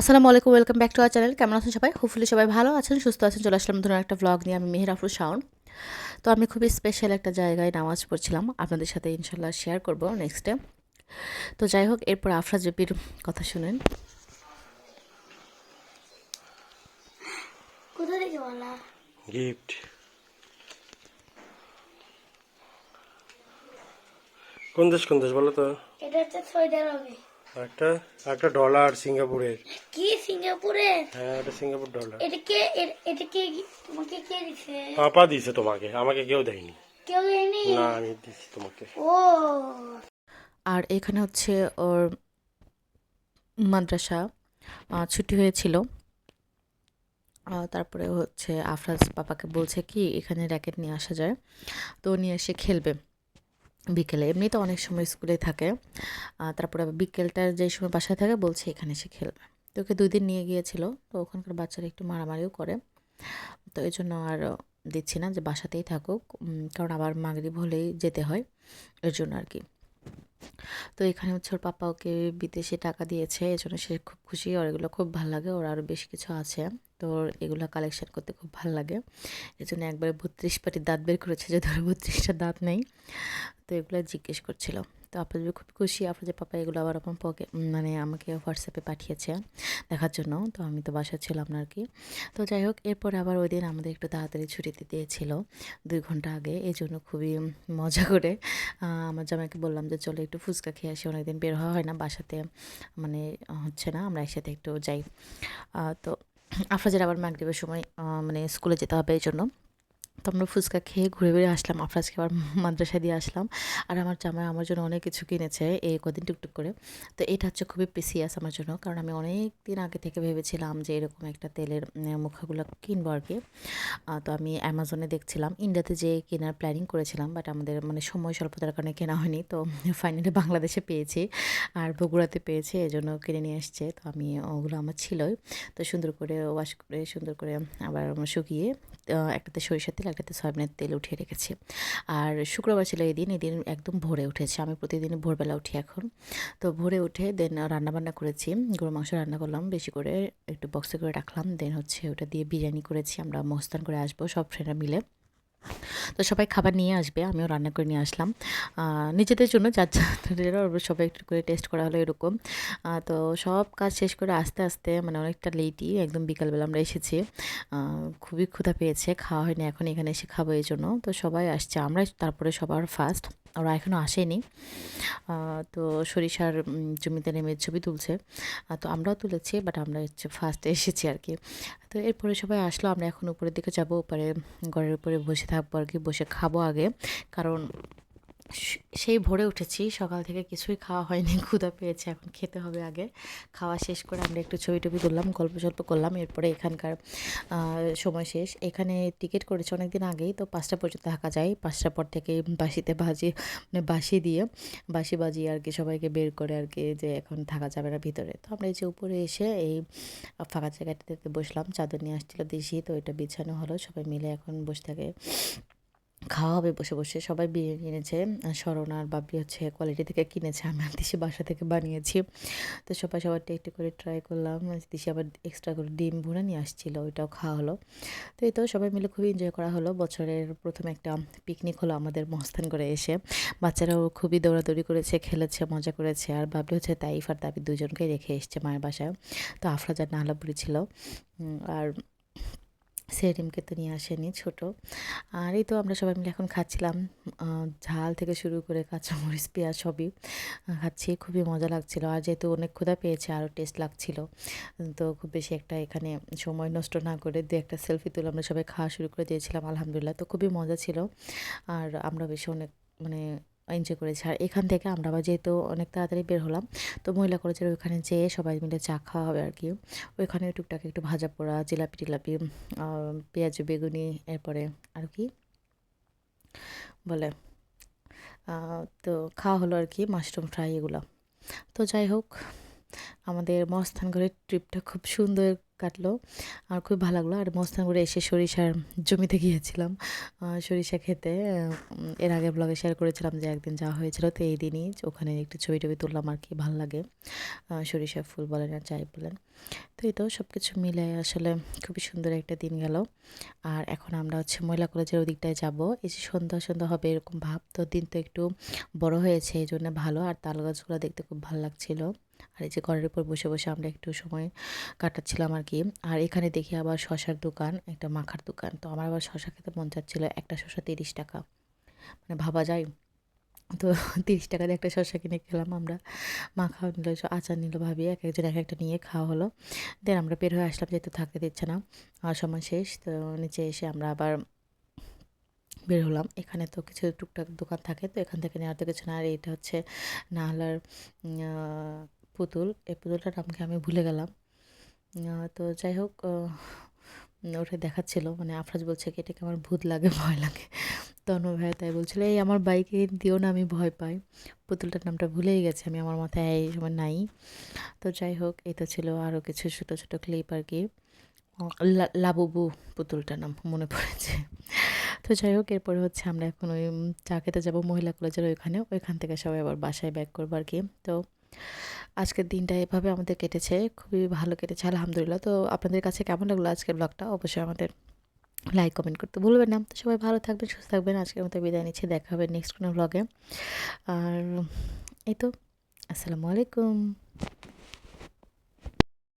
আসসালামু আলাইকুম welcome back to our channel. কেমন আছেন সবাই? হোপফুলি সবাই ভালো আছেন সুস্থ আছেন। চলে আসলাম ধরুন একটা ভ্লগ নিয়ে। আমি মেহের আফরুজ শাওন। তো আমি খুবই স্পেশাল একটা জায়গায় নামাজ পড়ছিলাম। আপনাদের সাথে ইনশাল্লাহ শেয়ার করব নেক্সটে তো যাই হোক এরপর আফরাজ জপির কথা শুনেন। গিফট কোন দেশ কোন দেশ বলো তো? এটা হচ্ছে সৌদি আরবে। একটা একটা ডলার সিঙ্গাপুরের কি সিঙ্গাপুরে হ্যাঁ এটা সিঙ্গাপুর ডলার এটা কে এটা কে তোমাকে কে দিছে? পাপা দিয়েছে তোমাকে আমাকে কেউ দেয়নি। কেউ জানি না আমি দিচ্ছি তোমাকে। ও। আর এখানে হচ্ছে ওর মাদ্রাসা ছুটি হয়েছিল। তারপরে হচ্ছে আফরাজ পাপাকে বলছে কি এখানে র্যাকেট নিয়ে আসা যায়। তো নিয়ে এসে খেলবে। বিকেলে। এমনি তো অনেক সময় স্কুলে থাকে। তারপরে আবার বিকেলটার যে সময় বাসায় থাকে, বলছে এখানে এসে খেলবে। তো ওকে দুই দিন নিয়ে গিয়েছিল। তো ওখানকার বাচ্চারা একটু মারামারিও করে। তো এই জন্য আর দিচ্ছি না যে বাসাতেই থাকুক। কারণ আবার মাগরিব হলেই যেতে হয়। এর জন্য আর কি। তো এখানে হচ্ছে ওর পাপা ওকে বিদেশে টাকা দিয়েছে। এই জন্য সে খুব খুশি। ওর এগুলো খুব ভালো লাগে। ওর আরও বেশ কিছু আছে। তো এগুলো কালেকশন করতে খুব ভালো লাগে। এই জন্য একবারে বত্রিশ পাটি দাঁত বের করেছে যে ধরো বত্রিশটা দাঁত নেই। তো এগুলো জিজ্ঞেস করছিল। তো আপনার খুব খুশি আপনার যে পাপা এগুলো আবার আমার পকে মানে আমাকে হোয়াটসঅ্যাপে পাঠিয়েছে দেখার জন্য। তো আমি তো বাসা ছিলাম না আর কি তো যাই হোক, এরপর আবার ওই দিন আমাদের একটু তাড়াতাড়ি ছুটিতে দিয়েছিল দুই ঘণ্টা আগে। এই জন্য খুবই মজা করে আমার জামাইকে বললাম যে, চলো একটু ফুচকা খেয়ে আসি, অনেকদিন বের হওয়া হয় না, বাসাতে মানে হচ্ছে না, আমরা একসাথে একটু যাই। তো আফরাজের আবার মাগরিবের সময় মানে স্কুলে যেতে হবে এই জন্য তো আমরা ফুচকা খেয়ে ঘুরে বেরিয়ে আসলাম। আফরাজকে আবার মাদ্রাসা দিয়ে আসলাম। আর আমার জামাই আমার জন্য অনেক কিছু কিনেছে এই কদিন টুকটুক করে। তো এটা হচ্ছে খুবই প্রিসিয়াস আমার জন্য। কারণ আমি অনেক দিন আগে থেকে ভেবেছিলাম যে এরকম একটা তেলের মুখাগুলো কিনবো আর কি। তো আমি অ্যামাজনে দেখছিলাম। ইন্ডিয়াতে যে কেনার প্ল্যানিং করেছিলাম বাট আমাদের মানে সময় স্বল্পতার কারণে কেনা হয়নি। তো ফাইনালি বাংলাদেশে পেয়েছি আর বগুড়াতে পেয়েছি এই জন্য কিনে নিয়ে আসছে। তো আমি, ওগুলো আমার ছিলই। তো সুন্দর করে ওয়াশ করে, সুন্দর করে আবার শুকিয়ে একটাতে সরিষার তেল, একটাতে সয়াবিনের তেল উঠিয়ে রেখেছি। আর শুক্রবার ছিল এই দিন এই দিন একদম ভোরে উঠেছে। আমি প্রতিদিন ভোরবেলা উঠি এখন। তো ভোরে উঠে দেন রান্নাবান্না করেছি গরু মাংস রান্না করলাম, বেশি করে একটু বক্সে করে রাখলাম। দেন হচ্ছে ওটা দিয়ে বিরিয়ানি করেছি, আমরা মস্তান করে আসব, সব ফ্রেন্ডরা মিলে। তো সবাই খাবার নিয়ে আসবে, আমিও রান্না করে নিয়ে আসলাম। নিজেদের জন্য যার যার সবাই একটু করে টেস্ট করা হলো এরকম। তো সব কাজ শেষ করে আস্তে আস্তে মানে অনেকটা লেটই একদম বিকালবেলা আমরা এসেছি। খুবই ক্ষুধা পেয়েছে, খাওয়া হয়নি, এখন এখানে এসে খাব এই জন্য। তো সবাই আসছে আমরা তারপরে সবার ফার্স্ট ওরা এখনও আসেনি। তো সরিষার জমিতে নেমে ছবি তুলছে। তো আমরাও তুলেছি বাট আমরা হচ্ছে ফার্স্টে এসেছি আর কি তো এরপরে সবাই আসলো, আমরা এখন উপরের দিকে যাব, উপরে, ঘরের উপরে বসে থাকব আর কি বসে খাব আগে। কারণ সেই ভোরে উঠেছি, সকাল থেকে কিছুই খাওয়া হয়নি, ক্ষুধা পেয়েছে, এখন খেতে হবে আগে। খাওয়া শেষ করে আমরা একটু ছবি টবি তুললাম, গল্প সল্প করলাম, এরপরে এখানকার সময় শেষ। এখানে টিকিট করেছে অনেক দিন আগেই, তো পাঁচটা পর্যন্ত থাকা যায়। পাঁচটা পর থেকে বাসিতে বাজি মানে বাসি দিয়ে বাসি বাজিয়ে আর কি সবাইকে বের করে আর কি যে এখন থাকা যাবে না ভিতরে। তো আমরা এই যে উপরে এসে এই ফাঁকা জায়গাটাতে বসলাম, চাদর নিয়ে আসছিল দেশি, তো এটা বিছানো হলো, সবাই মিলে এখন বসে থাকে। খাওয়া হবে বসে বসে। সবাই বিরিয়ানি কিনেছে। শরণ আর বাবি হচ্ছে কোয়ালিটি থেকে কিনেছে। আমি আর দিশি বাসা থেকে বানিয়েছি। তো সবাই সবারটা একটু করে ট্রাই করলাম। দিশি আবার এক্সট্রা করে ডিম ভুনে নিয়ে আসছিল। ওইটাও খাওয়া হলো। তো এই তো সবাই মিলে খুবই এনজয় করা হলো। বছরের প্রথম একটা পিকনিক হলো আমাদের মস্তান করে এসে। বাচ্চারাও খুবই দৌড়াদৌড়ি করেছে, খেলেছে, মজা করেছে। আর বাবলি হচ্ছে তাইফ আর দাবি দুজনকেই রেখে এসছে মায়ের বাসায়। তো আফরাজ আর নাহলাপুরি ছিল। আর সেরিমকে তো নিয়ে আসেনি, ছোট। আর এই তো আমরা সবাই মিলে এখন খাচ্ছিলাম। ঝাল থেকে শুরু করে কাঁচামরিচ, পেঁয়াজ সবই খাচ্ছি। খুবই মজা লাগছিল। আর যেহেতু অনেক ক্ষুধা পেয়েছে, আরও টেস্ট লাগছিল। তো খুব বেশি একটা এখানে সময় নষ্ট না করে দু একটা সেলফি তুলে আমরা সবাই খাওয়া শুরু করে দিয়েছিলাম, আলহামদুলিল্লাহ। তো খুবই মজা ছিল। আর আমরা বেশি অনেক মানে এনজয় করেছি। আর এখান থেকে আমরা আবার যেহেতু অনেক তাড়াতাড়ি বের হলাম, তো মহিলা কলেজের ওইখানে যেয়ে সবাই মিলে চা খাওয়া হবে আর কি ওইখানে টুকটাক একটু ভাজা পোড়া, জিলাপি টিলাপি পেঁয়াজ, বেগুনি, এরপরে আর কি? বলে। তো খাওয়া হলো আর কি মাশরুম ফ্রাই এগুলো। তো যাই হোক, আমাদের মস্তান ঘরের ট্রিপটা খুব সুন্দর কাটলো। আর খুব ভালো লাগল। আর মস্তানগুড়ে এসে সরিষার জমিতে গিয়েছিলাম। সরিষা খেতে। এর আগে ব্লগে শেয়ার করেছিলাম যে একদিন যাওয়া হয়েছিল, তো এই দিনই ওখানে একটু ছবি টবি তুললাম আর কি, ভালো লাগে। সরিষা ফুল বলেন আর যাই বলেন। তো এই তো সব কিছু মিলে আসলে খুবই সুন্দর একটা দিন গেল। আর এখন আমরা হচ্ছে মহিলা কলেজের ওদিকটায় যাব। এই যে সন্ধ্যা সন্ধ্যা হবে এরকম ভাব। তো দিন তো একটু বড় হয়েছে, এই জন্য ভালো। আর তাল গাছগুলো দেখতে খুব ভালো লাগছিল। আর এই যে ঘরের উপর বসে বসে আমরা একটু সময় কাটাচ্ছিলাম আর কি। আর এখানে দেখি আবার শশার দোকান, একটা মাখার দোকান। তো আমার আবার শশা খেতে মন চাচ্ছিল, একটা শশা তিরিশ টাকা। মানে ভাবা যায়। তো তিরিশ টাকা দিয়ে একটা শশা কিনে খেলাম আমরা। মাখা নিল আচার নিল ভাবি, এক একজন এক একটা নিয়ে খাওয়া হলো। দেন আমরা বের হয়ে আসলাম, যেহেতু থাকতে দিচ্ছে না। আর সময় শেষ, তো নিচে এসে আমরা আবার বের হলাম। এখানে তো কিছু টুকটাক দোকান থাকে, তো এখান থেকে নেওয়ার তো কিছু না। আর এটা হচ্ছে নাহলার পুতুল এই পুতুলটার নামকে আমি ভুলে গেলাম। তো যাই হোক ওটা দেখাচ্ছিল মানে আফরাজ বলছে কি, এটাকে আমার ভূত লাগে, ভয় লাগে। তনু ভাই তাই বলছিল, এই আমার বাইকে দিও না, আমি ভয় পাই। পুতুলটার নামটা ভুলেই গেছে, আমি আমার মাথায় এই সময় নাই। তো যাই হোক এটা ছিল আরও কিছু ছোটো ছোটো ক্লিপ আর কি। লাবুবু পুতুলটার নাম মনে পড়েছে। তো যাই হোক, এরপরে হচ্ছে আমরা এখন ওই চা খেতে যাব মহিলা কলেজের ওইখানে, ওইখান থেকে সবাই আবার বাসায় ব্যাক করব আর কি। তো আজকের দিনটা এভাবে আমাদের কেটেছে, খুবই ভালো কেটেছে, আলহামদুলিল্লাহ। তো আপনাদের কাছে কেমন লাগল আজকের ব্লগটা অবশ্যই আমাদের লাইক কমেন্ট করতে ভুলবেন না। তো সবাই ভালো থাকবেন, সুস্থ থাকবেন। আজকের মতো বিদায় নিচ্ছে। দেখা হবে নেক্সট কোনো ব্লগে আর এই তো, আসসালামু আলাইকুম।